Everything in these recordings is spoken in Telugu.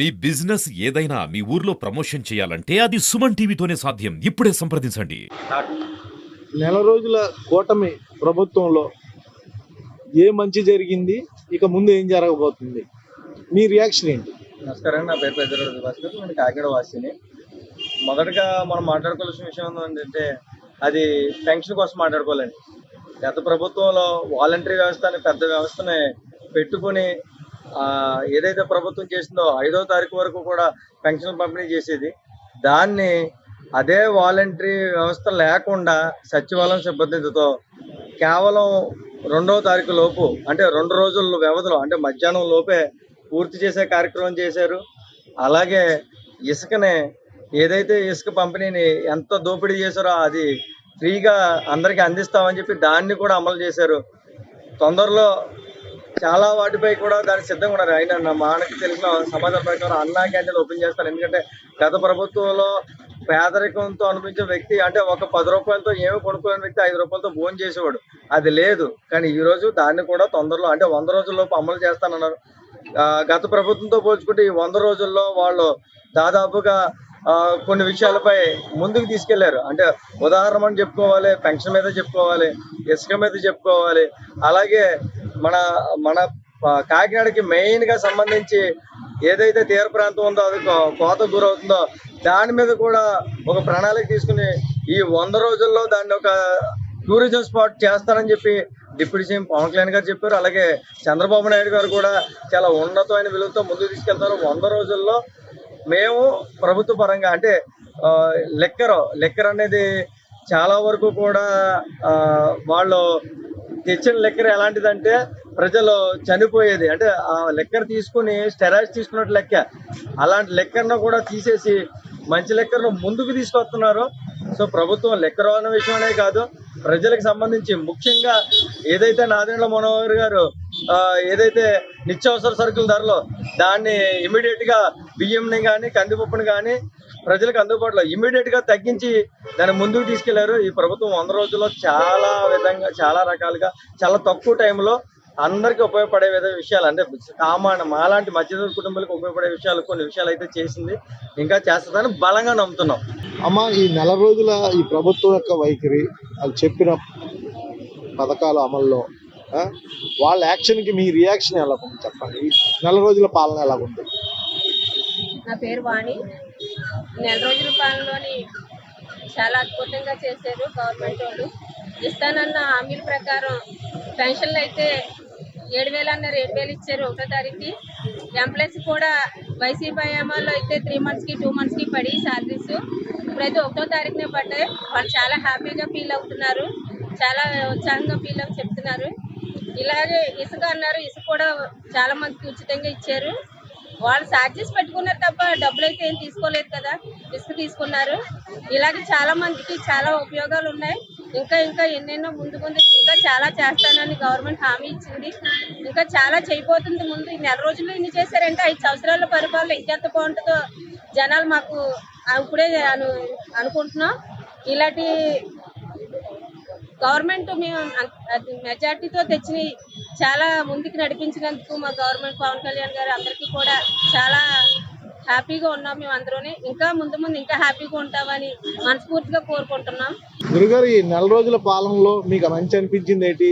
మీ బిజినెస్ ఏదైనా మీ ఊర్లో ప్రమోషన్ చేయాలంటే అది సుమన్ టీవీతోనే సాధ్యం. ఇప్పుడే సంప్రదించండి. నెల రోజుల కూటమి ప్రభుత్వంలో ఏ మంచి జరిగింది ఇక ముందు ఏం జరగబోతుంది? మీ రియాక్షన్ ఏంటి? నమస్కారం నా పేరు పెద్దరాజు భాస్కర్ నేను కాకినాడ వాసిని. మొదటగా మనం మాట్లాడుకోవాల్సిన విషయం ఏంటంటే అది పెన్షన్ కోసం మాట్లాడుకోవాలండి. గత ప్రభుత్వంలో వాలంటరీ వ్యవస్థ అనే పెద్ద వ్యవస్థని పెట్టుకొని ఏదైతే ప్రభుత్వం చేసిందో ఐదో తారీఖు వరకు కూడా పెన్షన్ పంపిణీ చేసేది. దాన్ని అదే వాలంటరీ వ్యవస్థ లేకుండా సచివాలయం సిబ్బందితో కేవలం రెండవ తారీఖు లోపు అంటే రెండు రోజుల వ్యవధిలో అంటే మధ్యాహ్నం లోపే పూర్తి చేసే కార్యక్రమం చేశారు. అలాగే ఇసుకని ఏదైతే ఇసుక పంపిణీని ఎంత దోపిడీ చేశారో అది ఫ్రీగా అందరికీ అందిస్తామని చెప్పి దాన్ని కూడా అమలు చేశారు. తొందరలో చాలా వాటిపై కూడా దానికి సిద్ధంగా ఉన్నారు. ఆయన నా తెలిసిన సమాజం ప్రకారం అన్నా క్యాంటీన్ ఓపెన్ చేస్తారు. ఎందుకంటే గత ప్రభుత్వంలో పేదరికంతో అనిపించే వ్యక్తి అంటే ఒక పది రూపాయలతో ఏమి కొనుక్కోలేని వ్యక్తి ఐదు రూపాయలతో భోజనం చేసేవాడు. అది లేదు. కానీ ఈ రోజు దాన్ని కూడా తొందరలో అంటే వంద రోజుల్లోపు అమలు చేస్తానన్నారు. ఆ, గత ప్రభుత్వంతో పోల్చుకుంటే ఈ వంద రోజుల్లో వాళ్ళు దాదాపుగా కొన్ని విషయాలపై ముందుకు తీసుకెళ్ళారు. అంటే ఉదాహరణ అని చెప్పుకోవాలి పెన్షన్ మీద చెప్పుకోవాలి ఇసుక మీద చెప్పుకోవాలి. అలాగే మన మన కాకినాడకి మెయిన్గా సంబంధించి ఏదైతే తీర ప్రాంతం ఉందో అది కోత గురవుతుందో దాని మీద కూడా ఒక ప్రణాళిక తీసుకుని ఈ వంద రోజుల్లో దాన్ని ఒక టూరిజం స్పాట్ చేస్తానని చెప్పి డిప్యూటీ సీఎం పవన్ కళ్యాణ్ గారు చెప్పారు. అలాగే చంద్రబాబు నాయుడు గారు కూడా చాలా ఉన్నతమైన విలువతో ముందుకు తీసుకెళ్తారు వంద రోజుల్లో మేము ప్రభుత్వ పరంగా అంటే లెక్కర్. లెక్కర్ అనేది చాలా వరకు కూడా వాళ్ళు తెచ్చిన లెక్కర్ ఎలాంటిదంటే ప్రజలు చనిపోయేది. అంటే ఆ లెక్కర్ తీసుకుని స్టెరాయిడ్స్ తీసుకున్నట్టు లెక్క. అలాంటి లెక్కర్ను కూడా తీసేసి మంచి లెక్కర్ను ముందుకు తీసుకొస్తున్నారు. సో ప్రభుత్వం లెక్కర్ అనే విషయమే కాదు ప్రజలకు సంబంధించి ముఖ్యంగా ఏదైతే నాదేండ్ల మనోహర్ గారు ఏదైతే నిత్యావసర సరుకుల ధరలో దాన్ని ఇమీడియట్గా బియ్యంని కానీ కందిపప్పుని కానీ ప్రజలకు అందుబాటులో ఇమీడియట్గా తగ్గించి దాన్ని ముందుకు తీసుకెళ్ళారు. ఈ ప్రభుత్వం వంద రోజుల్లో చాలా విధంగా చాలా రకాలుగా చాలా తక్కువ టైంలో అందరికీ ఉపయోగపడే విధ విషయాలు అంటే సామాన్య మాలాంటి మధ్యతరగతి కుటుంబాలకు ఉపయోగపడే విషయాలు కొన్ని విషయాలు అయితే చేసింది. ఇంకా చేస్తుందని బలంగా నమ్ముతున్నాం. అమ్మ ఈ నెల రోజుల ఈ ప్రభుత్వం యొక్క వైఖరి అది చెప్పిన పథకాలు అమల్లో వాళ్ళ యాక్షన్కి మీ రియాక్షన్ ఎలా ఉంది చెప్పండి నెల రోజుల పాలన ఎలా ఉంటుంది నా పేరు వాణి. నెల రోజుల పాలనలోని చాలా అద్భుతంగా చేశారు గవర్నమెంట్ వాళ్ళు. ఇస్తానన్న హామీల ప్రకారం పెన్షన్లు అయితే ఏడు వేలు అన్నారు ఏడు వేలు ఇచ్చారు ఒకటో తారీఖుకి. ఎంప్లాయీస్ కూడా వైసీపీ హయాంలో అయితే త్రీ మంత్స్కి టూ మంత్స్కి పడి శాలరీస్ ఇప్పుడైతే ఒకటో తారీఖునే పడ్డాయి. వాళ్ళు చాలా హ్యాపీగా ఫీల్ అవుతున్నారు. చాలా ఉత్సాహంగా ఫీల్ అవి చెప్తున్నారు. ఇలాగే ఇసుక అన్నారు. ఇసుక కూడా చాలా మందికి ఉచితంగా ఇచ్చారు. వాళ్ళు ఛార్జెస్ పెట్టుకున్నారు తప్ప డబ్బులు అయితే ఏం తీసుకోలేదు కదా. రిస్క్ తీసుకున్నారు. ఇలాగే చాలా మందికి చాలా ఉపయోగాలు ఉన్నాయి. ఇంకా ఇంకా ఎన్నెన్నో ముందు ముందు ఇంకా చాలా చేస్తానని గవర్నమెంట్ హామీ ఇచ్చింది. ఇంకా చాలా చేయబోతుంది ముందు. నెల రోజుల్లో ఇన్ని చేశారంటే ఐదు సంవత్సరాల పరిపాలన ఇంకెంత బాగుంటుందో జనాలు మాకు ఇప్పుడే అను అనుకుంటున్నాం. ఇలాంటి గవర్నమెంట్ మేము మెజార్టీతో తెచ్చిన చాలా ముందుకు నడిపించినందుకు మా గవర్నమెంట్ పవన్ కళ్యాణ్ గారు అందరికీ కూడా చాలా హ్యాపీగా ఉన్నాం మేము అందరూనే. ఇంకా ముందు ముందు ఇంకా హ్యాపీగా ఉంటామని మనస్ఫూర్తిగా కోరుకుంటున్నాం. గురుగారు ఈ నెల రోజుల పాలనలో మీకు మంచి అనిపించింది ఏంటి?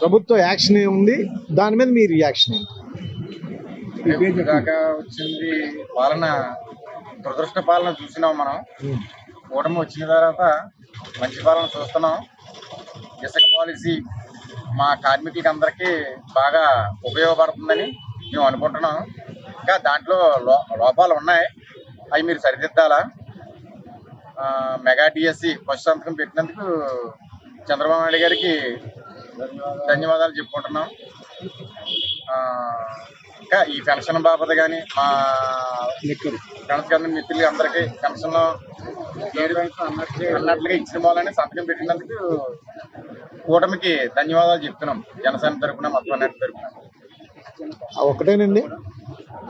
ప్రభుత్వ యాక్షన్ ఏముంది దాని మీద మీ రియాక్షన్ ఏంటి? దాకా వచ్చింది పాలన దురదృష్ట పాలన చూసినాం మనం. కూటమి వచ్చిన తర్వాత మంచి పాలన చూస్తున్నాం. ఇసుక పాలసీ మా కార్మికులకి అందరికీ బాగా ఉపయోగపడుతుందని మేము అనుకుంటున్నాం ఇంకా దాంట్లో లో లోపాలు ఉన్నాయి. అవి మీరు సరిదిద్దాలా? మెగా డిఎస్సి ఫస్ట్ సంతకం పెట్టినందుకు చంద్రబాబు నాయుడు గారికి ధన్యవాదాలు చెప్పుకుంటున్నాం. ఇంకా ఈ పెన్షన్ బాబత కానీ మా ఫ్రెండ్స్ కానీ మిత్రులు అందరికీ పెన్షన్ అన్నట్లుగా ఇచ్చిన వాళ్ళని సంతకం పెట్టినందుకు కూటమికి ధన్యవాదాలు చెప్తున్నాం. జనసేన తరపున మొత్తం ఆ ఒకటేనండి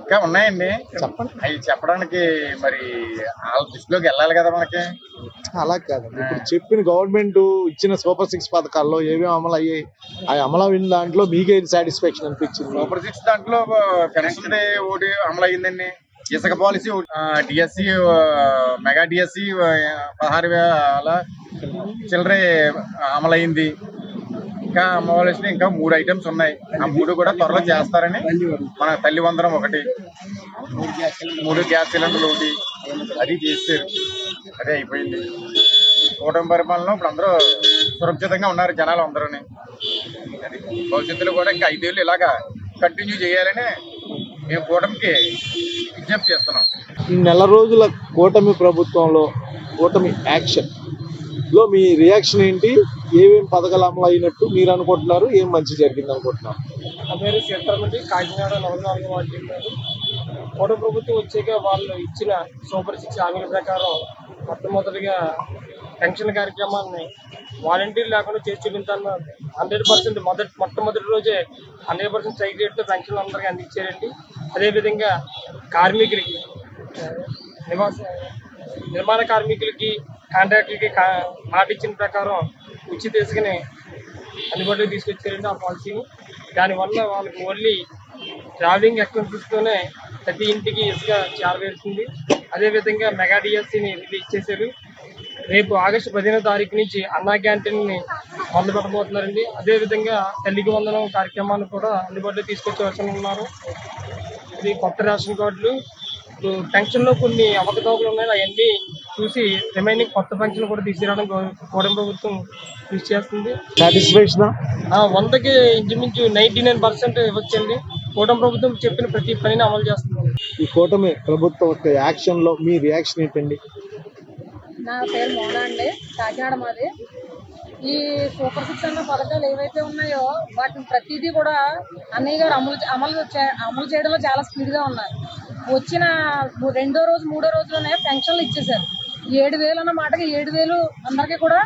ఇంకా ఉన్నాయండి. చెప్పండి. అవి చెప్పడానికి మరి వాళ్ళ దృష్టిలోకి వెళ్ళాలి కదా మనకి. అలా కాదండి. ఇప్పుడు చెప్పిన గవర్నమెంట్ ఇచ్చిన సూపర్ సిక్స్ పథకాల్లో ఏమేమి అమలు అయ్యాయి? ఆ అమలు అయిన దాంట్లో మీకే సాటిస్ఫాక్షన్ అనిపించింది. సూపర్ సిక్స్ దాంట్లో పెన్షన్ ఒకటి అమలు అయ్యిందండి. ఇసుక పాలసీ డిఎస్సి మెగా డిఎస్సి పదహారు వేల చిల్లరే అమలైంది ఇంకా అమ్మవలసిన ఇంకా మూడు ఐటమ్స్ ఉన్నాయి. ఆ మూడు కూడా త్వరలో చేస్తారని మన తల్లి వందరం ఒకటి మూడు గ్యాస్ సిలిండర్లు ఒకటి అది చేస్తారు అదే అయిపోయింది. కూటమి పరిపాలన ఇప్పుడు అందరూ సురక్షితంగా ఉన్నారు జనాలు అందరూ అది భవిష్యత్తులో కూడా ఇంకా ఐదేళ్ళు ఇలాగా కంటిన్యూ చేయాలని మేము కూటమికి విజ్ఞప్తి చేస్తున్నాం. ఈ నెల రోజుల కూటమి ప్రభుత్వంలో కూటమి యాక్షన్. లో మీ రియాక్షన్ ఏంటి? ఏమేమి పథకాలు అమలు అయినట్టు మీరు అనుకుంటున్నారు? ఏం మంచి జరిగింది అనుకుంటున్నారు? నా పేరు కాకినాడ నలభై వార్డు చెప్పారు కోట ప్రభుత్వం వచ్చాక వాళ్ళు ఇచ్చిన సూపర్ సిక్స్ హామీల ప్రకారం మొట్టమొదటిగా పెన్షన్ కార్యక్రమాన్ని వాలంటీర్ లేకుండా చేసి చూపించాలని హండ్రెడ్ పర్సెంట్ మొదటి మొట్టమొదటి రోజే హండ్రెడ్ పర్సెంట్ స్ట్రైక్ రేట్తో పెన్షన్లు అందరికీ అందించారండి. అదేవిధంగా కార్మికులకి నివాస నిర్మాణ కార్మికులకి కాంట్రాక్టులకి మాట ఇచ్చిన ప్రకారం ఉచిత ఇసుకని అందుబాటులోకి తీసుకొచ్చారండి ఆ పాలసీని దానివల్ల వాళ్ళకి ఓన్లీ ట్రావెలింగ్ ఎక్స్పెన్సెస్తోనే ప్రతి ఇంటికి ఇసుక చేరవేరుతుంది. అదేవిధంగా మెగా డిఎస్సిని రిలీజ్ చేశారు. రేపు ఆగస్టు పదిహేనో తారీఖు నుంచి అన్నా క్యాంటీన్ని మొదలు పెట్టబోతున్నారండి అదేవిధంగా తల్లికి వందనం కార్యక్రమాన్ని కూడా అందుబాటులో తీసుకొచ్చవలసి ఉన్నారు ఇది కొత్త రేషన్ కార్డులు. ఇప్పుడు పెన్షన్లో కొన్ని అవకతవకలు ఉన్నాయి అవన్నీ చూసి రిమైనింగ్ కొత్త పెన్షన్ కూడా తీసుకురావడం కూటమి ప్రభుత్వం కృషి చేస్తుంది. సాటిస్ఫాక్షన్ ఆ? వందకి ఇంచుమించు నైన్టీ నైన్ పర్సెంట్ ఇవ్వచ్చండి. కూటమి ప్రభుత్వం చెప్పిన ప్రతి పనిని అమలు చేస్తుంది. ఈ కూటమి ప్రభుత్వం యొక్క యాక్షన్లో మీ రియాక్షన్ ఏంటండి? నా పేరు మోన అండి కాకినాడ మాది. ఈ సూపర్ సిక్స్ అన్న పథకాలు ఏవైతే ఉన్నాయో వాటిని ప్రతిదీ కూడా అన్నయ్య గారు అమలు అమలు చే- అమలు చేయడంలో చాలా స్పీడ్గా ఉన్నారు. వచ్చిన రెండో రోజు మూడో రోజులోనే పెన్షన్లు ఇచ్చేశారు. ఏడు వేలు అన్న మాటకి ఏడు వేలు అందరికీ కూడా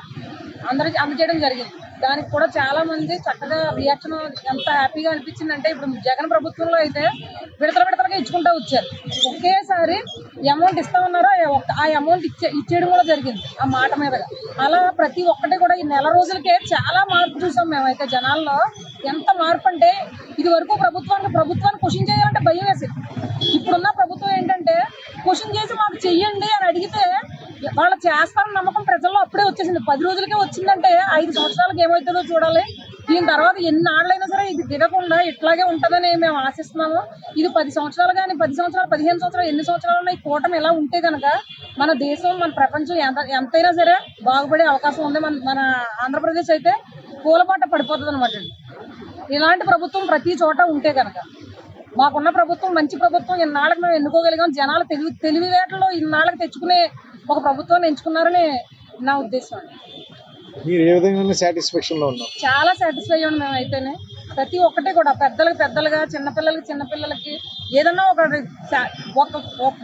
అందరికి అందజేయడం జరిగింది. దానికి కూడా చాలా మంది చక్కగా రియాక్షన్ ఎంత హ్యాపీగా అనిపించిందంటే ఇప్పుడు జగన్ ప్రభుత్వంలో అయితే విడతల విడతలుగా ఇచ్చుకుంటూ వచ్చారు. ఒకేసారి అమౌంట్ ఇస్తామన్నారో ఆ ఆ అమౌంట్ ఇచ్చే ఇచ్చేయడం కూడా జరిగింది ఆ మాట మీదగా అలా ప్రతి ఒక్కటి కూడా ఈ నెల రోజులకే చాలా మార్పు చూసాం మేమైతే జనాల్లో. ఎంత మార్పు అంటే ఇది వరకు ప్రభుత్వానికి ప్రభుత్వాన్ని క్వశ్చన్ చేయాలంటే భయం వేసేది. ఇప్పుడున్న ప్రభుత్వం ఏంటంటే క్వశ్చన్ చేసి మాకు చెయ్యండి అని అడిగితే వాళ్ళు చేస్తారన్న నమ్మకం ప్రజల్లో అప్పుడే వచ్చేసింది. పది రోజులకే వచ్చిందంటే ఐదు సంవత్సరాలకు ఏమవుతుందో చూడాలి. దీని తర్వాత ఎన్ని ఆళ్ళైనా సరే ఇది దిగకుండా ఇట్లాగే ఉంటుందని మేము ఆశిస్తున్నాము. ఇది పది సంవత్సరాలు కానీ పది సంవత్సరాలు పదిహేను సంవత్సరాలు ఎన్ని సంవత్సరాలు ఉన్నాయి కూటమి ఎలా ఉంటే కనుక మన దేశం మన ప్రపంచం ఎంత ఎంతైనా సరే బాగుపడే అవకాశం ఉంది. మన మన ఆంధ్రప్రదేశ్ అయితే పూలపాట పడిపోతుంది అనమాట ఇలాంటి ప్రభుత్వం ప్రతి చోట ఉంటే కనుక మాకున్న ప్రభుత్వం మంచి ప్రభుత్వం. ఇన్నాళ్ళకి మేము ఎన్నుకోగలిగాం. జనాలు తెలివి తెలివితేటలో ఇన్నాళ్ళకి తెచ్చుకునే ఒక ప్రభుత్వాన్ని ఎంచుకున్నారని నా ఉద్దేశం అండి. మీరు ఏ విధంగా సాటిస్ఫాక్షన్లో ఉన్నారు? చాలా సాటిస్ఫై అయ్యాం మేము అయితేనే. ప్రతి ఒక్కటి కూడా పెద్దలకు పెద్దలుగా చిన్నపిల్లలకి చిన్నపిల్లలకి ఏదన్నా ఒక ఒక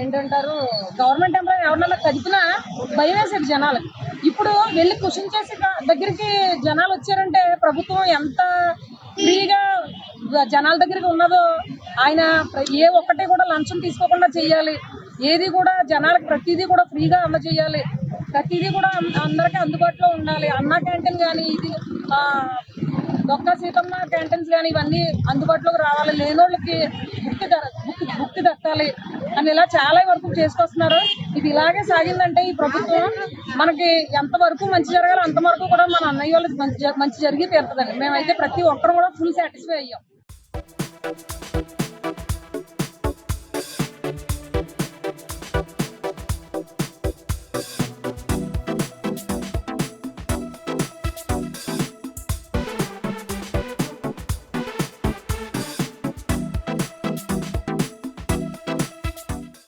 ఏంటంటారు గవర్నమెంట్ ఎంప్లాయీ ఎవరినైనా కదిపినా భయం వేసేది జనాలకి. ఇప్పుడు వెళ్ళి క్వశ్చన్ చేసి దగ్గరికి జనాలు వచ్చారంటే ప్రభుత్వం ఎంత ఫ్రీగా జనాల దగ్గరికి ఉన్నదో ఆయన ఏ ఒక్కటి కూడా లంచం తీసుకోకుండా చేయాలి. ఏది కూడా జనాలకు ప్రతిదీ కూడా ఫ్రీగా అందజేయాలి. ప్రతిదీ కూడా అందరికీ అందుబాటులో ఉండాలి. అన్న క్యాంటీన్ కానీ ఇది దొక్క సీతమ్మ క్యాంటీన్స్ కానీ ఇవన్నీ అందుబాటులోకి రావాలి. లేనోళ్ళకి బుక్కి ద బుక్ బుక్కి దక్కాలి అని ఇలా చాలా వరకు చేసుకొస్తున్నారు. ఇది ఇలాగే సాగిందంటే ఈ ప్రభుత్వం మనకి ఎంతవరకు మంచి జరగాలో అంతవరకు కూడా మన అన్నయ్య వాళ్ళకి మంచి మంచి జరిగి తీరుతుందండి. మేమైతే ప్రతి ఒక్కరు కూడా ఫుల్ సాటిస్ఫై అయ్యాం.